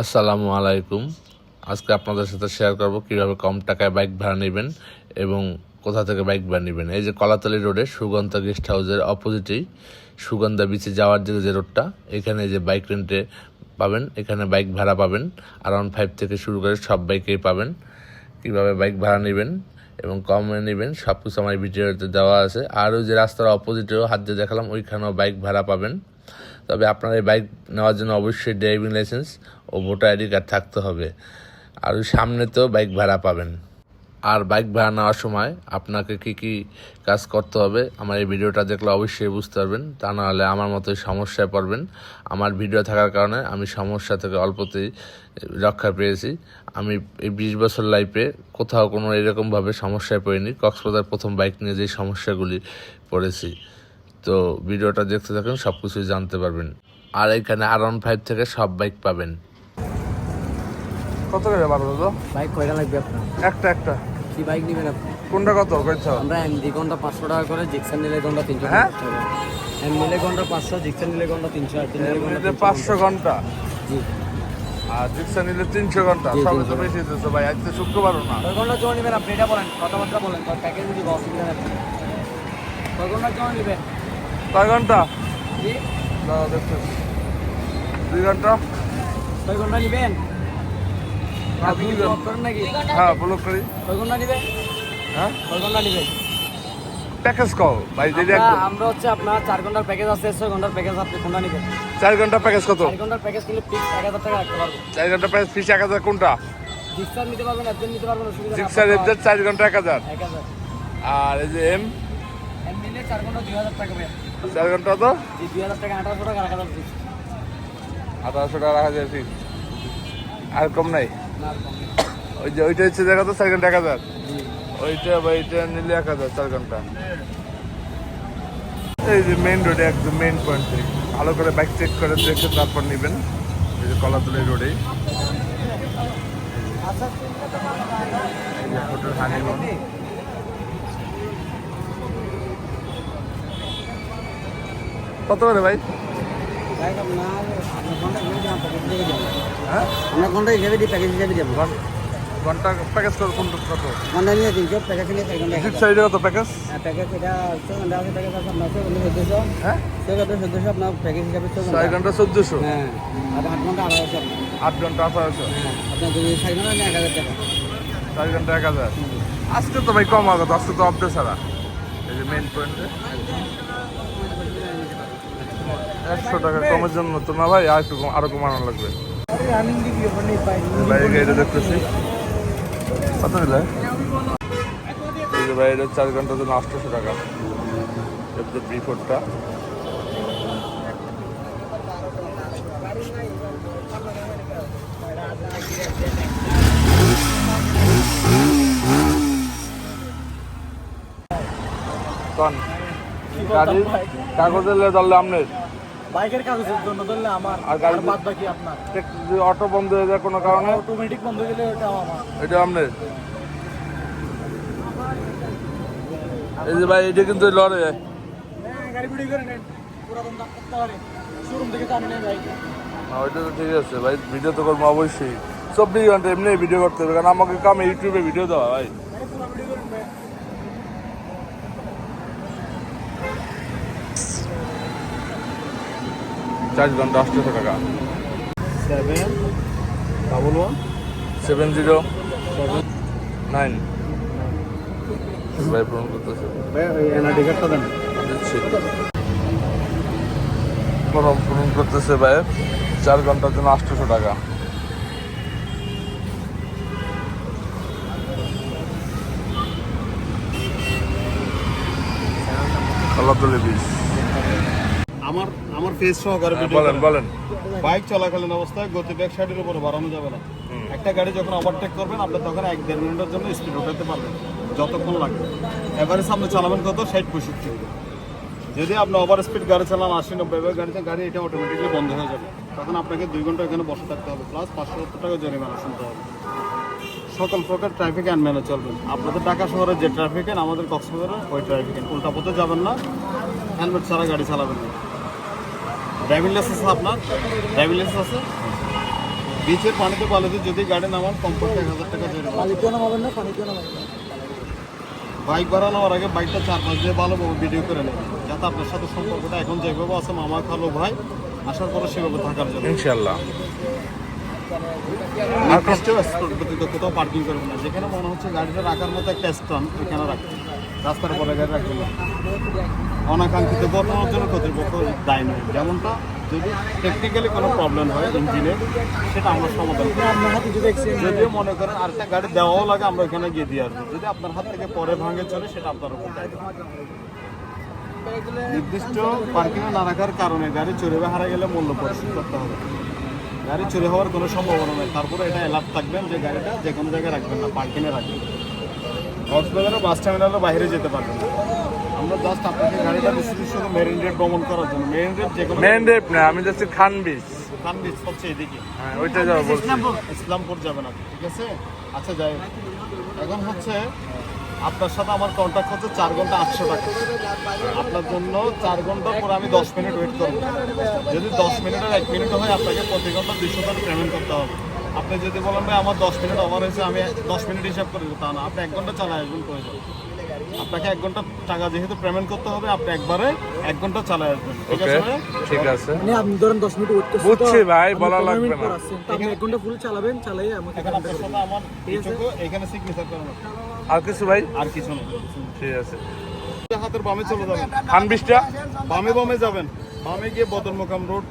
আসসালামু আলাইকুম। আজকে আপনাদের সাথে শেয়ার করব কীভাবে কম টাকায় বাইক ভাড়া নেবেন এবং কোথা থেকে বাইক ভাড়া নেবেন। এই যে কলাতলি রোডে সুগন্ধা গেস্ট হাউসের অপোজিটেই সুগন্ধা বিচে যাওয়ার দিকে যে রোডটা এখানে যে বাইক রেন্টে পাবেন, এখানে বাইক ভাড়া পাবেন আরাউন্ড ফাইভ থেকে শুরু করে সব বাইকেই পাবেন। কীভাবে বাইক ভাড়া নেবেন এবং কমে নেবেন সব কিছু আমার ভিডিওতে দেওয়া আছে। আর ওই যে রাস্তার অপোজিটেও হাত দিয়ে দেখালাম, ওইখানেও বাইক ভাড়া পাবেন। তবে আপনার এই বাইক নেওয়ার জন্য অবশ্যই ড্রাইভিং লাইসেন্স ও ভোটার আইডি কার্ড থাকতে হবে। আর ওই তো বাইক ভাড়া পাবেন। আর বাইক ভাড়া নেওয়ার সময় আপনাকে কি কি কাজ করতে হবে, আমার এই ভিডিওটা দেখলে অবশ্যই বুঝতে পারবেন। তা নাহলে আমার মতোই সমস্যায় পড়বেন। আমার ভিডিও থাকার কারণে আমি সমস্যা থেকে অল্পতেই রক্ষা পেয়েছি। আমি এই বিশ বছর লাইফে কোথাও কোনো এরকমভাবে সমস্যায় পড়িনি। কক্সবাজার প্রথম বাইক নিয়ে যে সমস্যাগুলি পড়েছি। তো ভিডিওটা দেখতে থাকুন সব কিছুই জানতে পারবেন। আর এখানে আর ওয়ান ফাইভ থেকে সব বাইক পাবেন। কত করে বারো দাদা বাইক কয়টা লাগবে আপনার? একটা একটা। কি বাইক নেবেন আপনি? কোনটা কত কইছ? আমরা এমডি ঘণ্টা পাঁচশো টাকা করে জিক্সান নিলে ঘণ্টা তিনশো হ্যাঁ? এম নিলে ঘণ্টা পাঁচশো জিক্সান নিলে ঘণ্টা তিনশো আর নিলে পাঁচশো ঘণ্টা। জি। আর রিক্সা নিলে তিনশো ঘণ্টা। জি, তো বেশি দিতেছে ভাই আজকে শুক্রবারও না। কয় ঘণ্টা জমা নেবেন আপনি? এটা বলেন কথাবার্তা বলেন প্যাকেজ দিব অসুবিধা নেই। কয় ঘণ্টা জমা নেবেন? কয় ঘণ্টা? জি। দাদা দেখতেছি। দুই ঘণ্টা। কয় ঘণ্টা নেবেন? হ্যাঁ, হ্যাঁ ব্লক করি। হ্যাঁ? প্যাকেজ কল ভাই আমরা- আমরা হচ্ছে আপনার চার ঘণ্টার প্যাকেজ আছে ছয় ঘণ্টার প্যাকেজ আপনি কোনটা নেবেন চার ঘণ্টা প্যাকেজ কত? চার ঘণ্টার প্যাকেজ ফিক্স এক হাজার টাকা রাখতে পারব। চার প্যাকেজ এক হাজার কোনটা? জিক্সার নিতে পারবেন একজন নিতে পারবেন এফজেড চার ঘণ্টা এক হাজার। এক হাজার। আর এই যে এম এম নিলে চার ঘণ্টা দুই হাজার টাকা পেয়ে চার ঘণ্টা তো দুই হাজার টাকা আঠারোশো টাকা রাখা যাবে। আঠারোশো টাকা রাখা আর কম নেই। ওই যে, ওইটা হচ্ছে দেখা তো, চার ঘণ্টা, এক হাজার। ওইটা বা এইটা নিলে এক হাজার, চার ঘণ্টা। এই যে মেইন রোডে একদম মেইন পয়েন্ট ভালো করে বাইক চেক করে দেখে তারপর নেবেন। এই যে কলাতলি রোডে কত করে ভাই? হ্যাঁ? আপনার ঘণ্টা হিসেবে দিই প্যাকেজ হিসেবে দিলাম ঘণ্টা প্যাকেজ কত কোন কত? ঘণ্টা নিয়ে তিনশো? প্যাকেজ নিয়ে চার ঘণ্টা জিপ সাইডে কত প্যাকেজ হ্যাঁ প্যাকেজ এটা ছয় ঘণ্টা আছে প্যাকেজ আছে আপনার ছয় চোদ্দোশো। হ্যাঁ? ছয় ঘণ্টা চোদ্দোশো আপনার প্যাকেজ হিসাবে ছয় ঘণ্টা ঘণ্টা হ্যাঁ আর আট ঘণ্টা আড়াইশো আট ঘণ্টা আঠারোশো? হ্যাঁ আপনার যদি চার ঘণ্টা এক হাজার টাকা। চার ঘণ্টা এক হাজার? আজকে তো ভাই কম আগত আজকে তো অফডে ছাড়া। এই যে মেইন পয়েন্টে একশো টাকা কমের জন্য তো না ভাই আর একটু আরও কমানো লাগবে। এটা দেখতেছি কত যে চার ঘণ্টার জন্য আটশোশো টাকা। এর প্রি ফোরটা কন। গাড়ির কাগজের আপনার বাইকের কাগজের জন্য ধরলে আমার আর গাড়ি বাদ বাকি আপনার। অটো বন্ধ হয়ে যায় কোনো কারণে? অটোমেটিক বন্ধ হয়ে গেলে ওটা আমার। এটা আপনার? এই যে ভাই এটা কিন্তু লড়ে যায় হ্যাঁ, গাড়ি বিড়ি করে নেন। পুরাতন করতে পারে। শোরুম থেকে জানি নেই ভাই ওইটা তো ঠিক আছে ভাই ভিডিও তো করব অবশ্যই। চব্বিশ ঘণ্টা এমনি ভিডিও করতে হবে কারণ আমাকে কামে ইউটিউবে ভিডিও দেওয়া ভাই গাড়ি পুরো ভিডিও করেন ভাই চার ঘণ্টা আটশোশো টাকা। Seven double one? Seven zero nine. ভাই ফোন করতেছে। ফোন ফোন করতেছে ভাই চার ঘণ্টার জন্য আটশোশো টাকা। কলাতলি বীজ আমার আমার ফেস সহকারে ভিডিও বলেন বলেন। বাইক চলাকালীন অবস্থায় গতি ব্যাক সাইডের উপরে বাড়ানো যাবে না। একটা গাড়ি যখন ওভারটেক করবেন আপনি তখন এক দেড় মিনিটের জন্য স্পিড উঠাতে পারবেন যতক্ষণ লাগবে এভারেজ আপনি চালাবেন কত? ষাট পঁয়ষট্টি। যদি আপনি ওভার স্পিড গাড়ি চালান আশি নব্বই গাড়িতে গাড়ি এটা অটোমেটিকলি বন্ধ হয়ে যাবে। তখন আপনাকে দুই ঘণ্টা এখানে বসে থাকতে হবে প্লাস পাঁচশো সত্তর টাকা জরিমানা শুনতে হবে। সকল প্রকার ট্রাফিক আইন মেনে চলবেন আপনাদের ঢাকা শহরে যে ট্রাফিক আইন আমাদের কক্সবাজারে ওই ট্রাফিক আইন উল্টা পথে যাবেন না হেলমেট ছাড়া গাড়ি চালাবেন না। ড্রাইভিং লাইসেন্স আছে আপনার? ড্রাইভিং লাইসেন্স আছে? বিচের পানিতে পালাতে যদি গাড়ি নামান কমপক্ষে এক হাজার টাকা জরিমানা। পানিতেও নামাবেন না পানিতেও নামাবেন বাইক ভাড়া নেওয়ার আগে বাইকটা চার পাঁচ দিয়ে ভালোভাবে ভিডিও করে নেবেন যাতে আপনার সাথে সম্পর্কটা এখন যেভাবে আছে মামা খালো ভাই আসার পরে সেভাবে থাকার জন্য। ইনশাল্লাহ কোথাও পার্কিং করবেন না। যেখানে মনে হচ্ছে গাড়িটা রাখার মতো একটা স্থান ওইখানে রাখবেন। রাস্তার পরে গাড়ি রাখবেন অনাকাঙ্ক্ষিত ঘটনার জন্য কর্তৃপক্ষ দায় নেই যেমনটা যদি টেকনিক্যালি কোনো প্রবলেম হয় ইঞ্জিনে সেটা আমরা সমাধান করি আপনার হাতে যদি accident যদিও মনে করেন আরেকটা গাড়ি দেওয়াও লাগে আমরা এখানে গিয়ে দিয়ে আসব। যদি আপনার হাত থেকে পরে ভাঙে চলে সেটা আপনার উপর। নির্দিষ্ট পার্কিংয়ে না রাখার কারণে গাড়ি চুরি বা হারা গেলে মূল্য পরিশোধ করতে হবে। গাড়ি চুরি হওয়ার কোনো সম্ভাবনা নেই। তারপরে এটা অ্যালার্ট থাকবেন যে গাড়িটা যে কোনো জায়গায় রাখবেন না পার্কিংয়ে রাখবেন। কক্সবাজারের বাস টার্মিনালের বাইরে যেতে পারবেন না। আমরা জাস্ট আপনাকে গাড়িটা দিচ্ছি শুধু মেরিন ড্রাইভ ভ্রমণ করার জন্য। মেরিন ড্রাইভ যে কোনো ডেপ না আমি যাচ্ছি খান বিচ খান বিচ হচ্ছে এদিকে। হ্যাঁ ওইটা যাব বলছি। ইসলামপুর যাবেন আপনি ঠিক আছে? আচ্ছা যাই। এখন হচ্ছে আপনার সাথে আমার কন্ট্যাক্ট হচ্ছে চার ঘণ্টা আটশো টাকা। আপনার জন্য চার ঘণ্টা পরে আমি দশ মিনিট ওয়েট করব। যদি দশ মিনিটের এক মিনিট হয় আপনাকে প্রতি ঘণ্টা দুইশো টাকা পেমেন্ট করতে হবে। আপনি যদি বলেন ভাই আমার দশ মিনিট ওভার হয়েছে আমি দশ মিনিট হিসাব করে দেবো তা না আপনি এক ঘণ্টা চালায় আসবেন প্রয়োজন। আপনাকে এক ঘণ্টা টাকা যেহেতু পেমেন্ট করতে হবে আপনি একবারে এক ঘণ্টা চালায় আসবেন। ঠিক আছে ঠিক আছে। মানে আপনি ধরেন দশ মিনিট ওয়েট করছেন বুঝছি ভাই, বলা লাগবে না। আপনি এক ঘণ্টা ফুল চালাবেন চালাই আমাকে এখানে আপনার সাথে আমার এখানে সিগনেচার করানো আর কিছু ভাই? আর কিছু না ঠিক আছে। হাতের বামে চলে যাবেন। খান বিচটা বামে বামে যাবেন। বামে গিয়ে বদরমোকাম রোড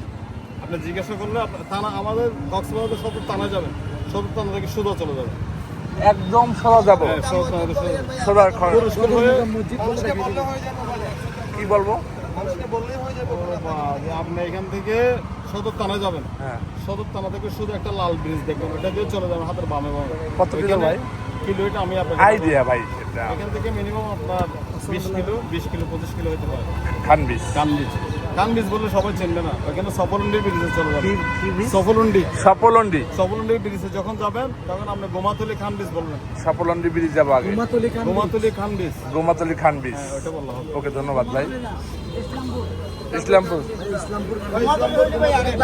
আপনি জিজ্ঞাসা করলে থানা আমাদের কক্সবাজার সদর থানা যাবেন। সদর থানা থেকে সুদা চলে যাবেন। একদম সরা যাব। হ্যাঁ হয়ে দিন। কি বলব? আপনি এখান থেকে সদর থানা যাবেন। হ্যাঁ। সদর থানা থেকে শুধু একটা লাল ব্রিজ দেখবেন। ওটা দিয়ে চলে যাবেন হাতের বামে বামে। কত কিলো ভাই? কিলো এটা আমি আপনাকে আইডিয়া ভাই এটা এখান থেকে মিনিমাম আপনার বিশ কিলো বিশ কিলো পঁচিশ কিলো হতে পারে। খান বিচ কান বীজ কান বীজ বললে সবাই চিনবে না। ওখানে সফলন্ডি ব্রিজে চলে যাবে। কি কি সফলন্ডি সাপলন্ডি সফলন্ডি ব্রিজে যখন যাবেন তখন আপনি গোমাতলি খান বীজ বলবেন সাপলন্ডি ব্রিজ যাব আগে। উমাতলি খান গোমাতলি খান বীজ গোমাতলি খান বিচ হ্যাঁ ওটা বললা ওকে ধন্যবাদ ভাই। ইসলামপুর। ইসলামপুর।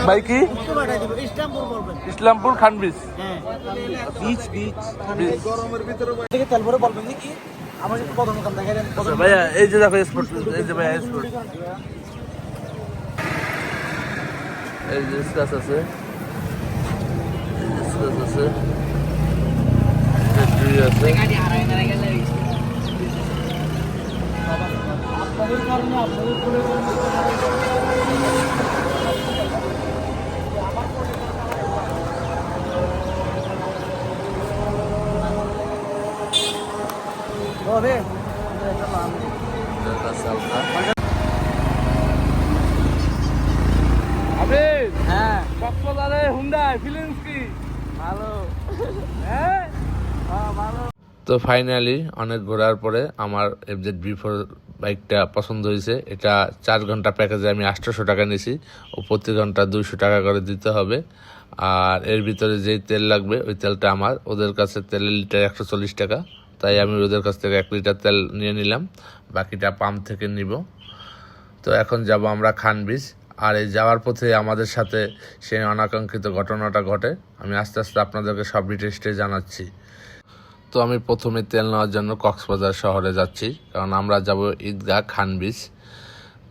ভাই কি? ইসলামপুর বলবেন। খান বিচ বিচ বিচ বিচ। গরমের ভিতরে থেকে তেল ভরে বলবেন কি আমার একটু কত মকাম দেখা দেন ভাইয়া এই যে দেখো স্পোর্ট এই যে ভাইয়া স্পোর্ট এই যে স্কাচ আছে। স্কাচ আছে। আছে। আপনাদের কারণে হ্যাঁ। কক্সবাজারে হুন্ডাই ফিলিংস কি? ভালো। হ্যাঁ? হ্যাঁ ভালো। তো ফাইনালি অনেক ঘোরার পরে আমার এফজেড বি ফোর বাইকটা পছন্দ হয়েছে। এটা চার ঘণ্টা প্যাকেজে আমি আটশোশো টাকা নিয়েছি। ও প্রতি ঘণ্টা দুইশো টাকা করে দিতে হবে। আর এর ভিতরে যেই তেল লাগবে ওই তেলটা আমার। ওদের কাছে তেলের লিটার একশো চল্লিশ টাকা। তাই আমি ওদের কাছ থেকে এক লিটার তেল নিয়ে নিলাম। বাকিটা পাম্প থেকে নিব। তো এখন যাব আমরা খান বীজ আর এই যাওয়ার পথে আমাদের সাথে সেই অনাকাঙ্ক্ষিত ঘটনাটা ঘটে। আমি আস্তে আস্তে আপনাদেরকে সব ডিটেলসটাই জানাচ্ছি। তো আমি প্রথমে তেল নেওয়ার জন্য কক্সবাজার শহরে যাচ্ছি, কারণ আমরা যাব ঈদগাহ খান বীচ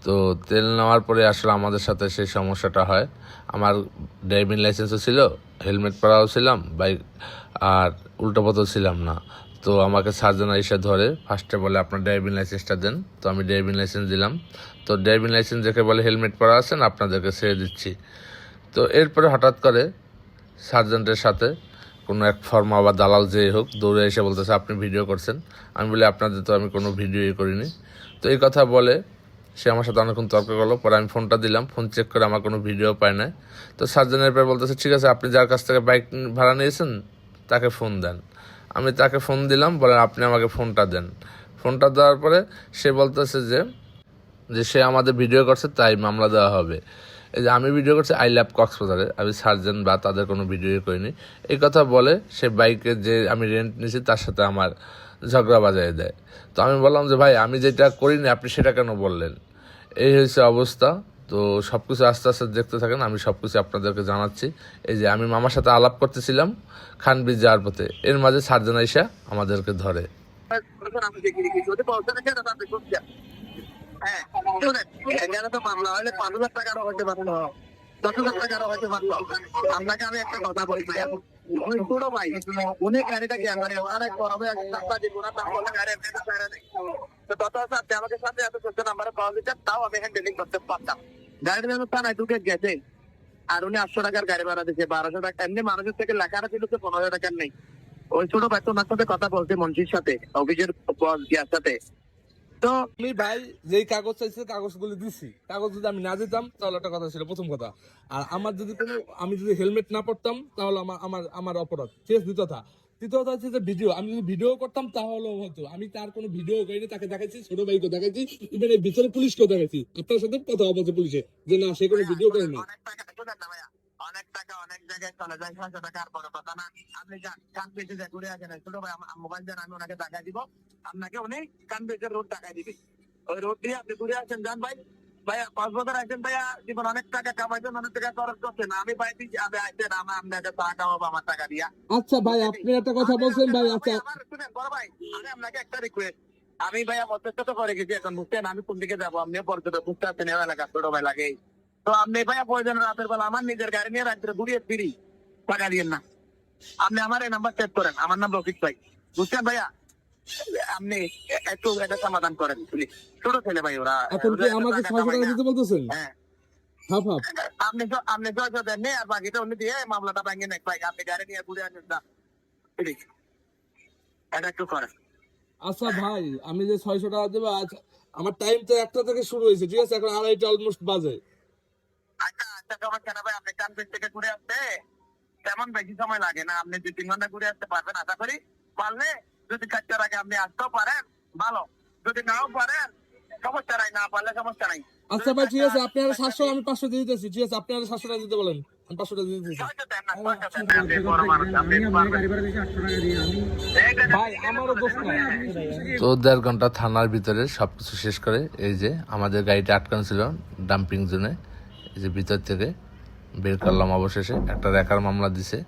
তো তেল নেওয়ার পরে আসলে আমাদের সাথে সেই সমস্যাটা হয়। আমার ড্রাইভিং লাইসেন্সও ছিল হেলমেট পরাও ছিলাম বাইক আর উল্টো পথও ছিলাম না। তো আমাকে সার্জনা এসে ধরে। ফার্স্টে বলে, আপনার ড্রাইভিং লাইসেন্সটা দেন। তো আমি ড্রাইভিং লাইসেন্স দিলাম। তো ড্রাইভিং লাইসেন্স দেখে বলে হেলমেট পরা আছেন, আপনাদেরকে ছেড়ে দিচ্ছি। তো এরপরে হঠাৎ করে সার্জেন্টের সাথে কোনো এক ফর্মা বা দালাল যে হোক দৌড়ে এসে বলতেছে, আপনি ভিডিও করছেন। আমি বলি, আপনাদের তো আমি কোনো ভিডিও ভিডিওই করিনি। তো এই কথা বলে সে আমার সাথে অনেকক্ষণ তর্ক করল। পরে আমি ফোনটা দিলাম ফোন চেক করে আমার কোনো ভিডিও পায় না তো সার্জেনের পর বলতেছে, ঠিক আছে, আপনি যার কাছ থেকে বাইক ভাড়া নিয়েছেন, তাকে ফোন দেন। আমি তাকে ফোন দিলাম, বলে আপনি আমাকে ফোনটা দেন। ফোনটা দেওয়ার পরে সে বলতেছে যে যে সে আমাদের ভিডিও করছে, তাই মামলা দেওয়া হবে। এই যে আমি ভিডিও করছি, আই লাভ কক্সবাজারে। আমি সার্জন বা তাদের কোনো ভিডিও করিনি। এই কথা বলে সে বাইকে যে আমি রেন্ট নিয়েছি তার সাথে আমার ঝগড়া বাজায় দেয়। তো আমি বললাম যে, ভাই, আমি যেটা করিনি, আপনি সেটা কেন বললেন? এই হয়েছে অবস্থা। তো সব কিছু আস্তে আস্তে দেখতে থাকেন, আমি সব কিছু আপনাদেরকে জানাচ্ছি। এই যে আমি মামার সাথে আলাপ করতেছিলাম খান ব্রিজ যাওয়ার পথে। এর মাঝে সার্জন আইসা আমাদেরকে ধরে। তাও আমি হ্যান্ডেলিং করতে গাড়ির জন্য থানায় ঢুকে গেছে। আর উনি আটশো টাকার গাড়ি ভাড়া দিচ্ছে বারোশো টাকা। এমনি মানুষের থেকে লেখাটা ছিল তো পনেরো টাকার নেই। ওই ছোট তো ওনার সাথে কথা বলছে মন্ত্রীর সাথে অফিসের বস গিয়ার সাথে। তো আমি ভাই, যেই কাগজ চাইছে, কাগজগুলো দিছি। কাগজ যদি আমি না দিতাম, তাহলে একটা কথা ছিল, প্রথম কথা। আর আমার যদি কোনো আমি যদি হেলমেট না পরতাম, তাহলে আমার আমার আমার অপরাধ। আছে, দ্বিতীয় কথা। তৃতীয় কথা হচ্ছে যে ভিডিও আমি যদি ভিডিও করতাম তাহলেও হতো। আমি তার কোনো ভিডিও করিনি, তাকে দেখাইছি, ছোট ভাইকে দেখাইছি ইভেন এই ভিতরে পুলিশকেও দেখাইছি। আপনার সাথে কথা বলছে পুলিশে, যে না, সে কোনো ভিডিও করেনি। অনেক টাকা অনেক জায়গায় চলে যায় ছয়শো টাকা কথা না। আপনি যান কান পেয়েছে যে, ঘুরে আসেন। ছোট ভাই মোবাইল দেন, আমি ওনাকে টাকা দিব। আপনাকে উনি কান পেয়েছে রোড টাকা দিবি। ওই রোড দিয়ে আপনি ঘুরে আসেন, যান ভাই। ভাইয়া পাঁচ বছর আসেন ভাইয়া জীবন অনেক টাকা কামাইছেন অনেক টাকা খরচ করছেন। আমি ভাই দিচ্ছি আমি আসছেন আমি আপনাকে টাকা কামাবো আমার টাকা দিয়া। আচ্ছা ভাই আপনি একটা কথা বলছেন ভাই আচ্ছা। শুনেন বড় ভাই আমি আপনাকে একটা রিকোয়েস্ট আমি ভাইয়া মধ্যস্থ তো করে গেছি এখন বুঝতেন আমি কোন দিকে যাব? আপনিও পর্যটক বুঝতে পারছেন এলাকা ছোট ভাই লাগে। তো আপনি ভাইয়া প্রয়োজন রাতের বেলা আমার নিজের গাড়ি নিয়ে রাত্রে ঘুরিয়ে ফিরি। টাকা দিয়েন না। আপনি আমার এই নাম্বার সেভ করেন আমার নাম রফিক ভাই। বুঝছেন ভাইয়া? আপনি একটু এটা সমাধান করেন প্লিজ ছোট ছেলে ভাই ওরা এখন কি আমাকে ছয়শো টাকা দিতে বলতেছেন? হ্যাঁ। Half half. আপনি আপনি ছয়শো দেন আর বাকিটা উনি দিয়ে মামলাটা ভাঙিয়ে নেক। ভাই আপনি গাড়ি নিয়ে ঘুরে আসেন না প্লিজ এটা একটু করেন। আচ্ছা ভাই আমি যে ছয়শো টাকা দেবো আজ আমার টাইম তো একটা থেকে শুরু হয়েছে ঠিক আছে? এখন আড়াইটা অলমোস্ট বাজে। আচ্ছা আচ্ছা সমস্যা ভাই আপনি কানপুর থেকে ঘুরে আসতে। তেমন বেশি সময় লাগে না আপনি দুই তিন ঘণ্টা ঘুরে আসতে পারবেন আশা করি। পারলে যদি চারটার আগে আপনি আসতেও পারেন ভালো। যদি নাও পারেন সমস্যা নাই না পারলে সমস্যা নাই। আচ্ছা ভাই ঠিক আছে আপনি আর সাতশো আমি পাঁচশো দিয়ে দিতেছি ঠিক আছে আপনি আর সাতশো টাকা দিতে বলেন। আমি পাঁচশো টাকা দিয়ে দিতেছি। তো দেড় ঘণ্টা থানার ভিতরে সব কিছু শেষ করে এই যে আমাদের গাড়িটা আটকানো ছিল ডাম্পিং জোনে এই যে ভিতর থেকে বের করলাম অবশেষে। একটা রেখার মামলা দিছে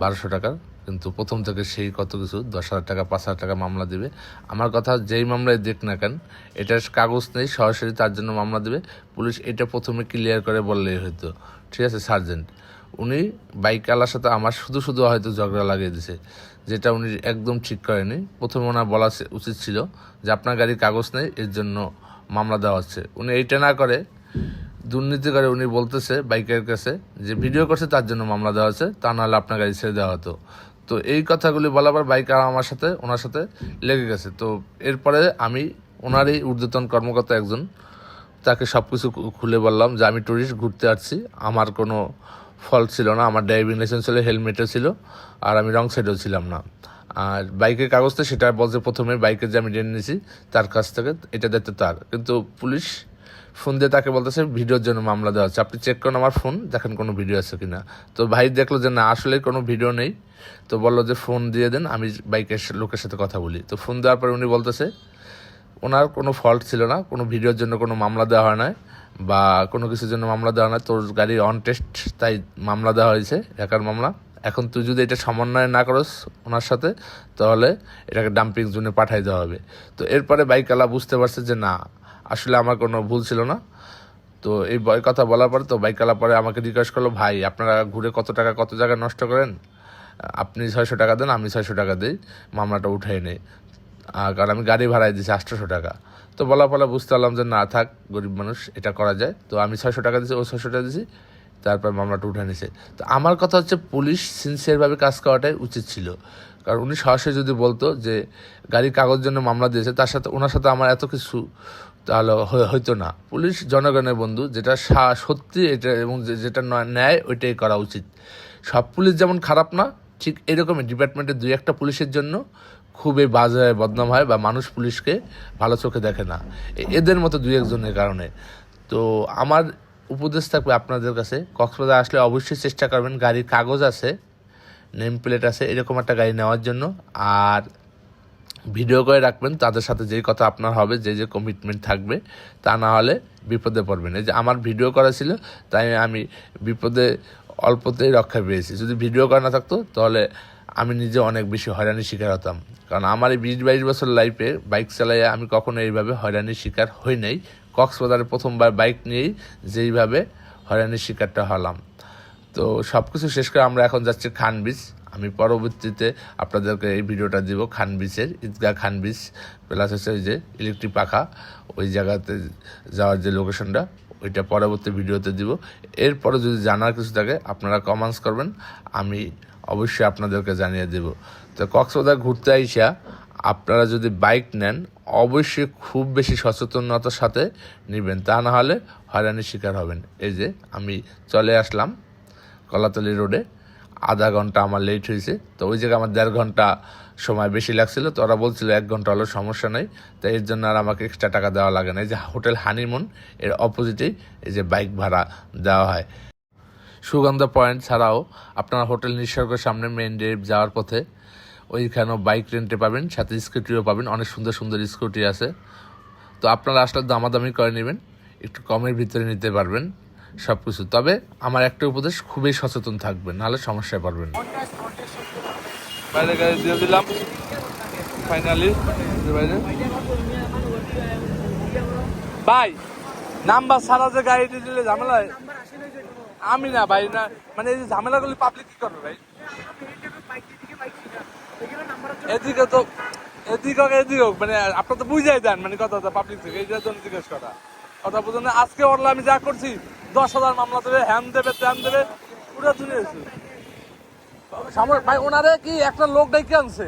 বারোশো টাকার। কিন্তু প্রথম থেকে সেই কত কিছু, দশ হাজার টাকা, পাঁচ হাজার টাকা মামলা দেবে। আমার কথা যেই মামলায় দেখ না কেন, এটার কাগজ নেই, সরাসরি তার জন্য মামলা দেবে। পুলিশ এটা প্রথমে ক্লিয়ার করে বললেই হয়তো। ঠিক আছে সার্জেন্ট উনি বাইক আলার সাথে আমার শুধু শুধু হয়তো ঝগড়া লাগিয়ে দিছে। যেটা উনি একদম ঠিক করেনি। প্রথমে ওনার বলা উচিত ছিল যে আপনার গাড়ির কাগজ নেই, এর জন্য মামলা দেওয়া হচ্ছে। উনি এইটা না করে দুর্নীতি করে উনি বলতেছে বাইকের কাছে যে, ভিডিও করছে, তার জন্য মামলা দেওয়া হচ্ছে। তা নাহলে আপনার গাড়ি ছেড়ে দেওয়া হতো। তো এই কথাগুলি বলার বাইক আর আমার সাথে, ওনার সাথে লেগে গেছে। তো এরপরে আমি ওনারই ঊর্ধ্বতন কর্মকর্তা একজন, তাকে সব কিছু খুলে বললাম যে আমি ট্যুরিস্ট ঘুরতে আসছি। আমার কোনো ফল্ট ছিল না, আমার ড্রাইভিং লাইসেন্স ছিল হেলমেটও ছিল, আর আমি রং সাইডেও ছিলাম না। আর বাইকের কাগজটা সেটা বলছে প্রথমে, বাইকের যে আমি জেনে নিয়েছি, তার কাছ থেকে, এটা দেখতে তার। কিন্তু পুলিশ ফোন দিয়ে তাকে বলতেছে, ভিডিওর জন্য মামলা দেওয়া হচ্ছে। আপনি চেক করুন আমার ফোন, দেখেন কোনো ভিডিও আছে কিনা। তো ভাই দেখল যে, না, আসলে কোনো ভিডিও নেই। তো বলল যে, ফোন দিয়ে দেন, আমি বাইকের লোকের সাথে কথা বলি। তো ফোন দেওয়ার পরে উনি বলতেছে, ওনার কোনো ফল্ট ছিল না, কোনো ভিডিওর জন্য কোনো মামলা দেওয়া হয় না বা কোনো কিছুর জন্য মামলা দেওয়া না তোর গাড়ি অন টেস্ট তাই মামলা দেওয়া হয়েছে একার মামলা। এখন তুই যদি এটা সমন্বয় না করস ওনার সাথে, তাহলে এটাকে ডাম্পিং জোনে পাঠাই দেওয়া হবে। তো এরপরে বাইকালা বুঝতে পারছে যে, না আসলে আমার কোনো ভুল ছিল না। তো এই বয় কথা বলার পরে তো বাইকালা পরে আমাকে রিকোয়েস্ট করল, ভাই, আপনারা ঘুরে কত টাকা, কত জায়গায় নষ্ট করেন? আপনি ছয়শো টাকা দেন, আমি ছয়শো টাকা দিই, মামলাটা উঠাই নেই। কারণ আমি গাড়ি ভাড়ায় দিয়েছি আটশোশো টাকা। তো বলা ফলে বুঝতে পারলাম যে, না, থাক, গরিব মানুষ, এটা করা যায়। তো আমি ছয়শো টাকা দিয়েছি, ও ছয়শো টাকা দিয়েছি, তারপর মামলাটা উঠে নিছে তো আমার কথা হচ্ছে, পুলিশ সিনসিয়ারভাবে কাজ করাটাই উচিত ছিল। কারণ উনি সরাসরি যদি বলতো যে, গাড়ির কাগজ জন্য মামলা দিয়েছে, তার সাথে, ওনার সাথে আমার এত কিছু তাহলে হয়- হয়তো না। পুলিশ, জনগণের বন্ধু, যেটা সত্যি এটা এবং যেটা নয়- ন্যায়, ওইটাই করা উচিত। সব পুলিশ যেমন খারাপ না, ঠিক এরকমই ডিপার্টমেন্টের দুই একটা পুলিশের জন্য খুবই বাজে বদনাম হয় বা মানুষ পুলিশকে ভালো চোখে দেখে না। এদের মতো দুই একজনের কারণে। তো আমার উপদেশ থাকবে আপনাদের কাছে, কক্সবাজার আসলে অবশ্যই চেষ্টা করবেন। গাড়ির কাগজ আছে নেম প্লেট আছে, এরকম একটা গাড়ি নেওয়ার জন্য। আর ভিডিও করে রাখবেন, তাদের সাথে যেই কথা আপনার হবে, যে যে কমিটমেন্ট থাকবে, তা না হলে বিপদে পড়বেন। এই যে আমার ভিডিও করা ছিল, তাই আমি বিপদে, অল্পতেই রক্ষা পেয়েছি। যদি ভিডিও করা না থাকতো, তাহলে আমি নিজে অনেক বেশি হয়রানির শিকার হতাম। কারণ আমার এই বিশ বাইশ বছর লাইফে বাইক চালাইয়ে আমি কখনো এইভাবে হয়রানির শিকার হই নাই। কক্সবাজারে প্রথমবার বাইক নিয়েই যেইভাবে হয়রানির শিকারটা হলাম। তো সব কিছু শেষ করে আমরা এখন যাচ্ছি খান বিচ আমি পরবর্তীতে আপনাদেরকে এই ভিডিওটা দিব খান বিচের ঈদগাহ খান বিচ প্লাস হচ্ছে ওই যে ইলেকট্রিক পাখা, ওই জায়গাতে যাওয়ার যে লোকেশনটা, ওইটা পরবর্তী ভিডিওতে দিব। এরপরে যদি জানার কিছু থাকে, আপনারা কমেন্টস করবেন, আমি অবশ্যই আপনাদেরকে জানিয়ে দেব। তো কক্সবাজার ঘুরতে আইসা আপনারা যদি বাইক নেন, অবশ্যই খুব বেশি সচেতনতার সাথে নেবেন। তা না হলে হয়রানির শিকার হবেন। এই যে আমি চলে আসলাম কলাতলি রোডে আধা ঘণ্টা আমার লেট হয়েছে। তো ওই জায়গায় আমার দেড় ঘণ্টা সময় বেশি লাগছিল। তো ওরা বলছিল, এক ঘণ্টা হলো সমস্যা নেই। তো এর জন্য আর আমাকে এক্সট্রা টাকা দেওয়া লাগে না। এই যে হোটেল হানিমুন এর অপোজিটেই এই যে বাইক ভাড়া দেওয়া হয়। সুগন্ধা পয়েন্ট ছাড়াও আপনারা হোটেল নিসর্গের সামনে মেন ড্রাইভ যাওয়ার পথে ওইখানেও বাইক রেন্টে পাবেন, সাথে স্কুটিও পাবেন। অনেক সুন্দর সুন্দর স্কুটি আছে। তো আপনারা আসলে দামাদামি করে নেবেন, একটু কমের ভিতরে নিতে পারবেন। সব কিছু তবে আমার একটা উপদেশ, খুবই সচেতন থাকবেন, নাহলে সমস্যায় পড়বেন বাইরে গাড়ি দিয়ে দিলাম। ফাইনালি ভাই, নাম্বার ছাড়া যে গাড়ি দিয়ে দিলে ঝামেলা? আমি না ভাই, না মানে এই ঝামেলাগুলি পাবলিক কি করবে ভাই? এদিকে তো, এদিকে হোক, এদিকে মানে আপনার তো বুঝাই দেন মানে কথা পাবলিক থেকে এইটার জন্য জিজ্ঞেস করা। কথা বুঝুন আজকে অনলাইন আমি যা করছি, দশ হাজার মামলা দেবে, হ্যান দেবে, ত্যান দেবে পুরো এসে ভাই, ওনারে কি একটা লোক ডেকে আনছে?